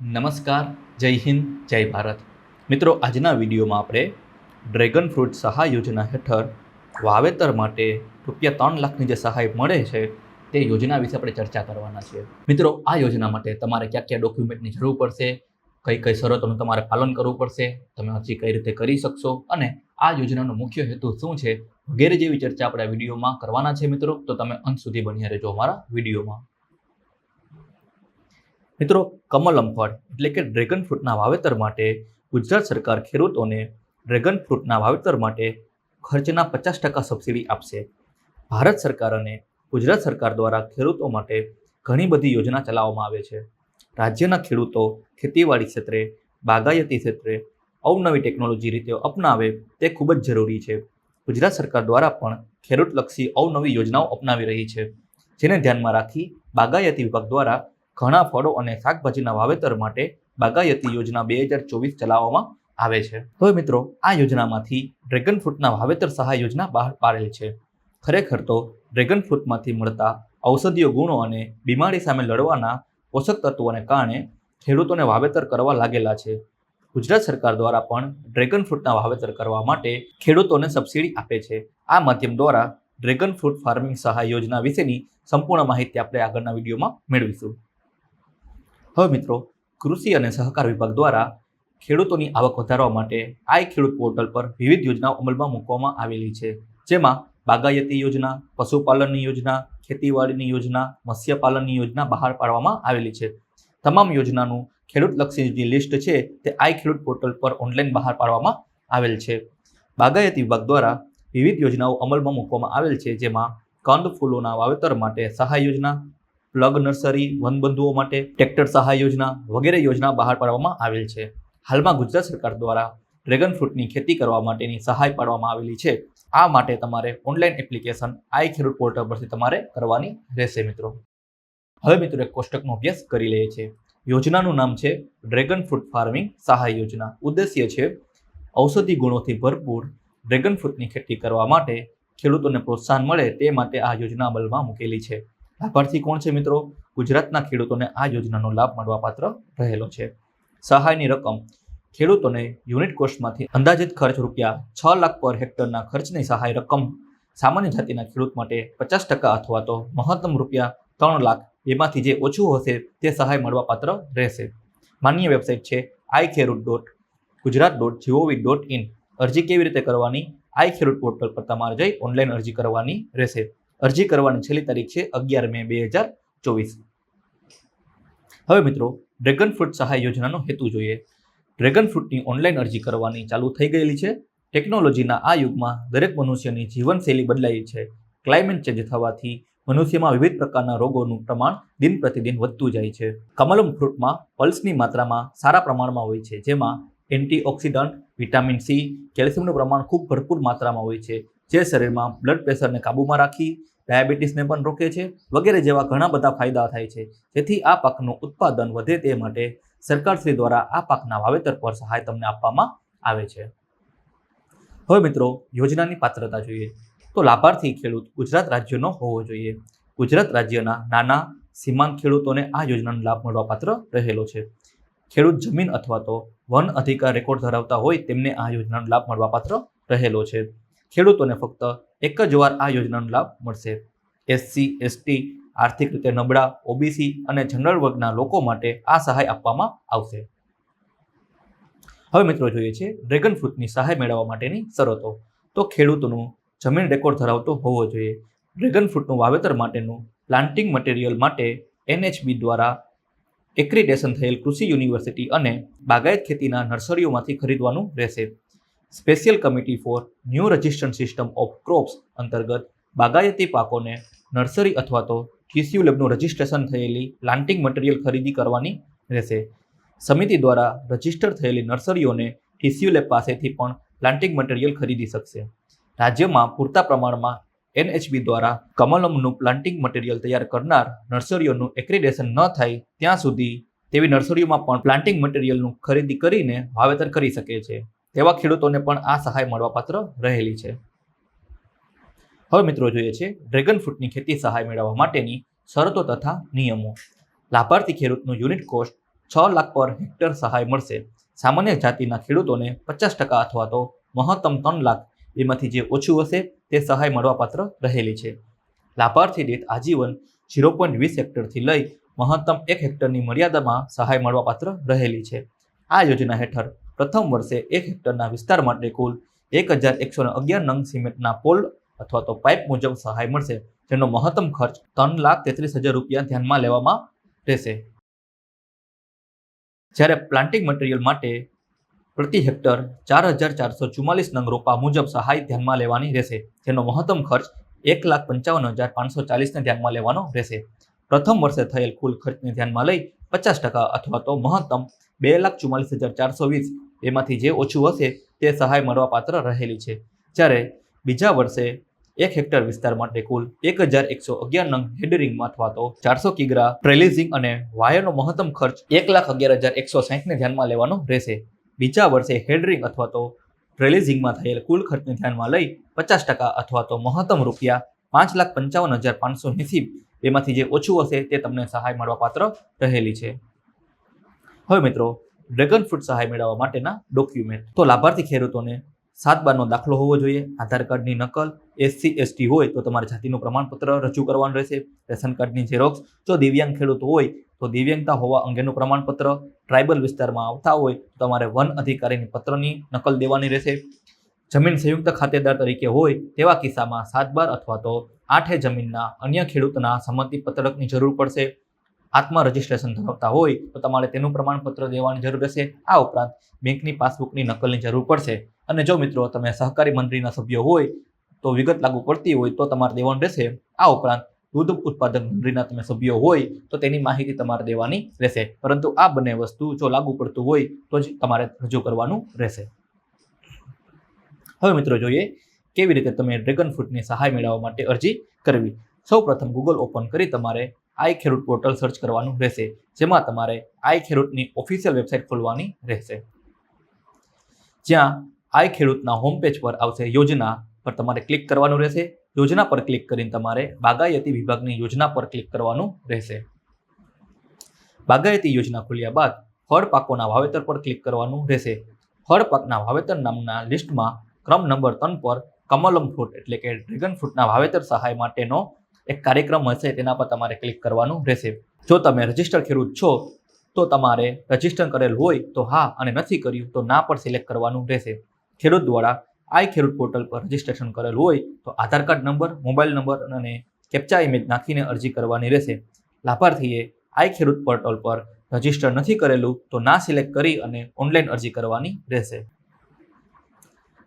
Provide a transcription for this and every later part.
નમસ્કાર, જય હિન્દ, જય ભારત. મિત્રો, આજના વિડીયોમાં આપણે ડ્રેગન ફ્રૂટ સહાય યોજના હેઠળ વાવેતર માટે રૂપિયા ત્રણ લાખની જે સહાય મળે છે, તે યોજના વિશે આપણે ચર્ચા કરવાના છીએ. મિત્રો, આ યોજના માટે તમારે કયા કયા ડોક્યુમેન્ટની જરૂર પડશે, કઈ કઈ શરતોનું તમારે પાલન કરવું પડશે, તમે હજી કઈ રીતે કરી શકશો, અને આ યોજનાનો મુખ્ય હેતુ શું છે, વગેરે જેવી ચર્ચા આપણે આ વિડીયોમાં કરવાના છે, મિત્રો. તો તમે અંત સુધી બન્યા રહેજો અમારા વિડીયોમાં. મિત્રો કમલમ ફળ એટલે કે ડ્રેગન ફ્રૂટના વાવેતર માટે ગુજરાત સરકાર ખેડૂતોને ડ્રેગન ફ્રૂટના વાવેતર માટે ખર્ચના પચાસ ટકા સબસિડી આપશે. ભારત સરકાર અને ગુજરાત સરકાર દ્વારા ખેડૂતો માટે ઘણી બધી યોજના ચલાવવામાં આવે છે. રાજ્યના ખેડૂતો ખેતીવાડી ક્ષેત્રે, બાગાયતી ક્ષેત્રે અવનવી ટેકનોલોજી રીતે અપનાવે તે ખૂબ જ જરૂરી છે. ગુજરાત સરકાર દ્વારા પણ ખેડૂતલક્ષી અવનવી યોજનાઓ અપનાવી રહી છે. જેને ધ્યાનમાં રાખી બાગાયતી વિભાગ દ્વારા ઘણા ફળો અને શાકભાજીના વાવેતર માટે બાગાયતી યોજના બે હજાર ચોવીસ ચલાવવામાં આવે છે. હવે મિત્રો, આ યોજનામાંથી ડ્રેગન ફ્રૂટના વાવેતર સહાય યોજના બહાર પાડેલ છે. ખરેખર તો ડ્રેગન ફ્રૂટમાંથી મળતા ઔષધીય ગુણો અને બીમારી સામે લડવાના પોષક તત્વોને કારણે ખેડૂતોને વાવેતર કરવા લાગેલા છે. ગુજરાત સરકાર દ્વારા પણ ડ્રેગન ફ્રૂટના વાવેતર કરવા માટે ખેડૂતોને સબસિડી આપે છે. આ માધ્યમ દ્વારા ડ્રેગન ફ્રૂટ ફાર્મિંગ સહાય યોજના વિશેની સંપૂર્ણ માહિતી આપણે આગળના વિડીયોમાં મેળવીશું. હવે મિત્રો, કૃષિ અને સહકાર વિભાગ દ્વારા ખેડૂતોની આવક વધારવા માટે આઈ ખેડૂત પોર્ટલ પર વિવિધ યોજનાઓ અમલમાં મૂકવામાં આવેલી છે. જેમાં બાગાયતી યોજના, પશુપાલનની યોજના, ખેતીવાડીની યોજના, મત્સ્યપાલનની યોજના બહાર પાડવામાં આવેલી છે. તમામ યોજનાનું ખેડૂતલક્ષી જે લિસ્ટ છે તે આઈ ખેડૂત પોર્ટલ પર ઓનલાઈન બહાર પાડવામાં આવેલ છે. બાગાયતી વિભાગ દ્વારા વિવિધ યોજનાઓ અમલમાં મૂકવામાં આવેલ છે, જેમાં કંદ ફૂલોના વાવેતર માટે સહાય યોજના પ્લગ નર્સરી, વનબંધુઓ માટે ટ્રેક્ટર સહાય યોજના વગેરે યોજના બહાર પાડવામાં આવેલ છે. હાલમાં ગુજરાત સરકાર દ્વારા ડ્રેગન ફ્રૂટની ખેતી કરવા માટેની સહાય પાડવામાં આવેલી છે. આ માટે તમારે ઓનલાઈન એપ્લિકેશન આઈ ખેડૂત પોર્ટલ પરથી તમારે કરવાની રહેશે મિત્રો. હવે મિત્રો એક કોષ્ટકનો અભ્યાસ કરી લઈએ છીએ. યોજનાનું નામ છે ડ્રેગન ફ્રૂટ ફાર્મિંગ સહાય યોજના. ઉદ્દેશ્ય છે ઔષધિ ગુણોથી ભરપૂર ડ્રેગન ફ્રૂટની ખેતી કરવા માટે ખેડૂતોને પ્રોત્સાહન મળે તે માટે આ યોજના અમલમાં મૂકેલી છે. લાભાર્થી કોણ છે મિત્રો? ગુજરાતના ખેડૂતોને આ યોજનાનો લાભ મળવા પાત્ર રહેલો છે. સહાયની રકમ ખેડૂતોને યુનિટ કોસ્ટમાંથી અંદાજિત ખર્ચ રૂપિયા છ લાખ પર હેક્ટરના ખર્ચની સહાય રકમ સામાન્ય જાતિના ખેડૂત માટે પચાસ ટકા અથવા તો મહત્તમ રૂપિયા ત્રણ લાખ એમાંથી જે ઓછું હશે તે સહાય મળવા પાત્ર રહેશે. માન્ય વેબસાઇટ છે I Khedut dot Gujarat dot GOV dot in. અરજી કેવી રીતે કરવાની? આઈ ખેડૂત પોર્ટલ પર તમારે જઈ ઓનલાઈન અરજી કરવાની રહેશે. અરજી કરવાની છેલ્લી તારીખ છે અગિયાર મે બે હજાર ચોવીસ. હવે મિત્રો, ડ્રેગન ફ્રૂટ સહાય યોજનાનો હેતુ જોઈએ. ડ્રેગન ફ્રૂટની ઓનલાઈન અરજી કરવાની ચાલુ થઈ ગયેલી છે. ટેકનોલોજીના આ યુગમાં દરેક મનુષ્યની જીવનશૈલી બદલાઈ છે. ક્લાઇમેટ ચેન્જ થવાથી મનુષ્યમાં વિવિધ પ્રકારના રોગોનું પ્રમાણ દિન પ્રતિદિન વધતું જાય છે. કમલમ ફ્રૂટમાં પલ્સની માત્રામાં સારા પ્રમાણમાં હોય છે, જેમાં એન્ટીઓક્સિડન્ટ, વિટામિન સી, કેલ્શિયમનું પ્રમાણ ખૂબ ભરપૂર માત્રામાં હોય છે. જે શરીરમાં બ્લડ પ્રેશરને કાબૂમાં રાખી ડાયાબિટીસને પણ રોકે છે, વગેરે જેવા ઘણા બધા ફાયદા થાય છે. જેથી આ પાકનું ઉત્પાદન વધે તે માટે સરકારશ્રી દ્વારા આ પાકના વાવેતર પર સહાય તમને આપવામાં આવે છે. હવે મિત્રો, યોજનાની પાત્રતા જોઈએ. તો લાભાર્થી ખેડૂત ગુજરાત રાજ્યનો હોવો જોઈએ. ગુજરાત રાજ્યના નાના, સીમાંત ખેડૂતોને આ યોજનાનો લાભ મળવા પાત્ર રહેલો છે. ખેડૂત જમીન અથવા તો વન અધિકાર રેકોર્ડ ધરાવતા હોય તેમને આ યોજનાનો લાભ મળવા પાત્ર રહેલો છે. ખેડૂતોને ફક્ત એક જ વાર આ યોજનાનો લાભ મળશે. એસસી એસટી આર્થિક રીતે નબળા ઓબીસી અને જનરલ વર્ગના લોકો માટે આ સહાય આપવામાં આવશે. હવે મિત્રો જોઈએ છે ડ્રેગન ફ્રૂટની સહાય મેળવવા માટેની શરતો. તો ખેડૂતોનું જમીન રેકોર્ડ ધરાવતો હોવો જોઈએ. ડ્રેગન ફ્રૂટનું વાવેતર માટેનું પ્લાન્ટિંગ મટીરિયલ માટે એનએચબી દ્વારા એક્રિડેશન થયેલ કૃષિ યુનિવર્સિટી અને બાગાયત ખેતીના નર્સરીઓમાંથી ખરીદવાનું રહેશે. Special committee for new registration system of crops અંતર્ગત બાગાયતી પાકોને નર્સરી અથવા તો ટીસીયુ લેબનું રજિસ્ટ્રેશન થયેલી પ્લાન્ટિંગ મટીરિયલ ખરીદી કરવાની રહેશે. સમિતિ દ્વારા રજિસ્ટર થયેલી નર્સરીઓને ટીસીયુ લેબ પાસેથી પણ પ્લાન્ટિંગ મટીરિયલ ખરીદી શકશે. રાજ્યમાં પૂરતા પ્રમાણમાં એનએચબી દ્વારા કમલમનું પ્લાન્ટિંગ મટીરિયલ તૈયાર કરનાર નર્સરીઓનું એક્રિડેશન ન થાય ત્યાં સુધી તેવી નર્સરીઓમાં પણ પ્લાન્ટિંગ મટીરિયલનું ખરીદી કરીને વાવેતર કરી શકે છે. તેવા ખેડૂતોને પણ આ સહાય મળવાપાત્ર રહેલી છે. હવે મિત્રો જોઈએ છે ડ્રેગન ફ્રૂટની ખેતી સહાય મેળવવા માટેની શરતો તથા નિયમો. લાભાર્થી ખેડૂતનું યુનિટ કોસ્ટ છ લાખ પર હેક્ટર સહાય મળશે. સામાન્ય જાતિના ખેડૂતોને પચાસ ટકા અથવા તો મહત્તમ ત્રણ લાખ એમાંથી જે ઓછું હશે તે સહાય મળવાપાત્ર રહેલી છે. લાભાર્થી દીઠ આજીવન ઝીરો પોઈન્ટ વીસ હેક્ટરથી લઈ મહત્તમ એક હેક્ટરની મર્યાદામાં સહાય મળવાપાત્ર રહેલી છે. આ યોજના હેઠળ પ્રથમ વર્ષે એક હેક્ટરના વિસ્તાર માટે કુલ એક હજાર એકસો અગિયાર નંગ સિમેન્ટના પોલ અથવા તો પાઇપ મુજબ સહાય મળશે, જેનો મહત્તમ ખર્ચ ત્રણ લાખ તેત્રીસ હજાર રૂપિયા ધ્યાનમાં લેવામાં રહેશે. જ્યારે પ્લાન્ટિંગ મટીરિયલ માટે પ્રતિ હેક્ટર ચાર હજાર ચારસો ચુમ્માલીસ નંગ રોપા મુજબ સહાય ધ્યાનમાં લેવાની રહેશે, જેનો મહત્તમ ખર્ચ એક લાખ પંચાવન હજાર પાંચસો ચાલીસને ધ્યાનમાં લેવાનો રહેશે. પ્રથમ વર્ષે થયેલ કુલ ખર્ચને ધ્યાનમાં લઈ પચાસ ટકા અથવા તો મહત્તમ બે લાખ ચુમ્માલીસ હજાર ચારસો વીસ એમાંથી જે ઓછું હશે તે સહાય મળવાપાત્ર રહેલી છે. જ્યારે બીજા વર્ષે એક હેક્ટર વિસ્તાર માટે કુલ એક હજાર એકસો અગિયાર નંગ હેડરિંગમાં અથવા તો ચારસો કિગ્રા ટ્રેલિઝિંગ અને વાયરનો મહત્તમ ખર્ચ એક લાખ અગિયાર હજાર એકસો સાહીઠને ધ્યાનમાં લેવાનો રહેશે. બીજા વર્ષે હેડરિંગ અથવા તો ટ્રેલિઝિંગમાં થયેલ કુલ ખર્ચને ધ્યાનમાં લઈ પચાસ ટકા અથવા તો મહત્તમ રૂપિયા પાંચ લાખ પંચાવન હજાર પાંચસો એંસી એમાંથી જે ઓછું હશે તે તમને સહાય મળવાપાત્ર રહેલી છે. હવે મિત્રો ડ્રેગન ફ્રૂટ સહાય મેળવવા માટેના ડોક્યુમેન્ટ તો લાભાર્થી ખેડૂતોને સાત બારનો દાખલો હોવો જોઈએ, આધાર કાર્ડની નકલ એસસી એસટી હોય તો તમારે જાતિનું પ્રમાણપત્ર રજૂ કરવાનું રહેશે, રેશન કાર્ડની ઝેરોક્સ જો દિવ્યાંગ ખેડૂત હોય તો દિવ્યાંગતા હોવા અંગેનું પ્રમાણપત્ર ટ્રાઇબલ વિસ્તારમાં આવતા હોય તો તમારે વન અધિકારીની પત્રની નકલ દેવાની રહેશે. જમીન સંયુક્ત ખાતેદાર તરીકે હોય તેવા કિસ્સામાં સાત બાર અથવા તો આઠે જમીનના અન્ય ખેડૂતના સંમતિ પત્રકની જરૂર પડશે. આત્મા રજિસ્ટ્રેશન ધરાવતા હોય તો તમારે તેનું પ્રમાણપત્ર દેવાની જરૂર રહેશે. આ ઉપરાંત બેંકની પાસબુકની નકલની જરૂર પડશે. અને જો મિત્રો તમે સહકારી મંડળીના સભ્યો હોય તો વિગત લાગુ પડતી હોય તો તમારે દેવાનું રહેશે. આ ઉપરાંત દૂધ ઉત્પાદક મંડળીના તમે સભ્યો હોય તો તેની માહિતી તમારે દેવાની રહેશે. પરંતુ આ બંને વસ્તુ જો લાગુ પડતું હોય તો જ તમારે રજૂ કરવાનું રહેશે. હવે મિત્રો જોઈએ કેવી રીતે તમે ડ્રેગન ફ્રૂટની સહાય મેળવવા માટે અરજી કરવી. સૌ પ્રથમ ગૂગલ ઓપન કરી તમારે આઈ ખેડૂત પોર્ટલ સર્ચ કરવાનું રહેશે, જેમાં તમારે આઈ ખેડૂતની ઓફિશિયલ વેબસાઇટ ખોલવાની રહેશે. જ્યાં આઈ ખેડૂતના હોમ પેજ પર આવશે યોજના પર તમારે ક્લિક કરવાનું રહેશે. યોજના પર ક્લિક કરીને તમારે બાગાયતી વિભાગની યોજના પર ક્લિક કરવાનું રહેશે. બાગાયતી યોજના ખોલ્યા બાદ ફળ પાકોના વાવેતર પર ક્લિક કરવાનું રહેશે. ફળ પાકના વાવેતર નામના લિસ્ટમાં ક્રમ નંબર ત્રણ પર કમલમ ફ્રૂટ એટલે કે ડ્રેગન ફ્રૂટના વાવેતર સહાય માટેનો એક કાર્યક્રમ હશે, તેના પર તમારે ક્લિક કરવાનું રહેશે. જો તમે રજિસ્ટર ખેડૂત છો, તો તમારે રજિસ્ટર કરેલ હોય તો હા અને નથી કર્યું, તો ના પર સિલેક્ટ કરવાનું રહેશે. ખેડૂત દ્વારા આઈ ખેડૂત પોર્ટલ પર રજિસ્ટ્રેશન કરેલ હોય, તો Aadhaar card number, mobile number અને કેપ્ચા ઇમેજ નાખીને અરજી કરવાની રહેશે. લાભાર્થીએ આઈ ખેડૂત પોર્ટલ પર રજિસ્ટર નથી કરેલું, તો ના સિલેક્ટ કરી અને ઓનલાઈન અરજી કરવાની રહેશે.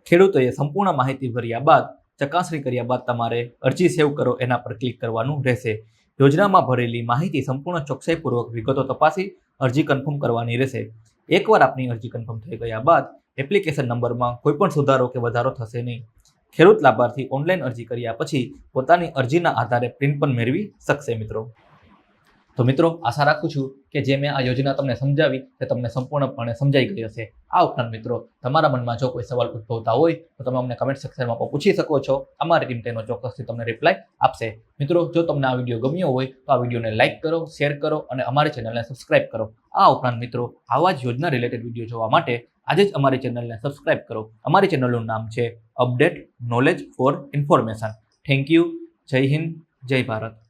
ખેડૂતોએ સંપૂર્ણ માહિતી ભર્યા બાદ ચકાસણી કર્યા બાદ તમારે અરજી સેવ કરો, એના પર ક્લિક કરવાનું રહેશે. યોજનામાં ભરેલી માહિતી સંપૂર્ણ ચોકસાઈપૂર્વક વિગતો તપાસી અરજી કન્ફર્મ કરવાની રહેશે. એકવાર આપની અરજી કન્ફર્મ થઈ ગયા બાદ એપ્લિકેશન નંબરમાં કોઈપણ સુધારો કે વધારો થશે નહીં. ખેડૂત લાભાર્થી ઓનલાઈન અરજી કર્યા પછી પોતાની અરજીના આધારે પ્રિન્ટ પણ મેળવી શકશે મિત્રો. તો મિત્રો, આશા રાખું છું કે જે મેં આ યોજના તમને સમજાવી તે તમને સંપૂર્ણપણે સમજાઈ ગઈ હશે. આ ઉપરાંત મિત્રો, તમારા મનમાં જો કોઈ સવાલ ઉદ્ભવતા હોય, તો તમે અમને કમેન્ટ સેક્શનમાં પૂછી શકો છો. અમારી ટીમ તેનો ચોક્કસથી તમને રિપ્લાય આપશે. મિત્રો, જો તમને આ વીડિયો ગમ્યો હોય, તો આ વિડીયોને લાઇક કરો શેર કરો અને અમારી ચેનલને સબસ્ક્રાઇબ કરો. આ ઉપરાંત મિત્રો, આવા જ યોજના રિલેટેડ વીડિયો જોવા માટે આજે જ અમારી ચેનલને સબસ્ક્રાઇબ કરો. અમારી ચેનલનું નામ છે update knowledge for information thank you જય હિન્દ, જય ભારત.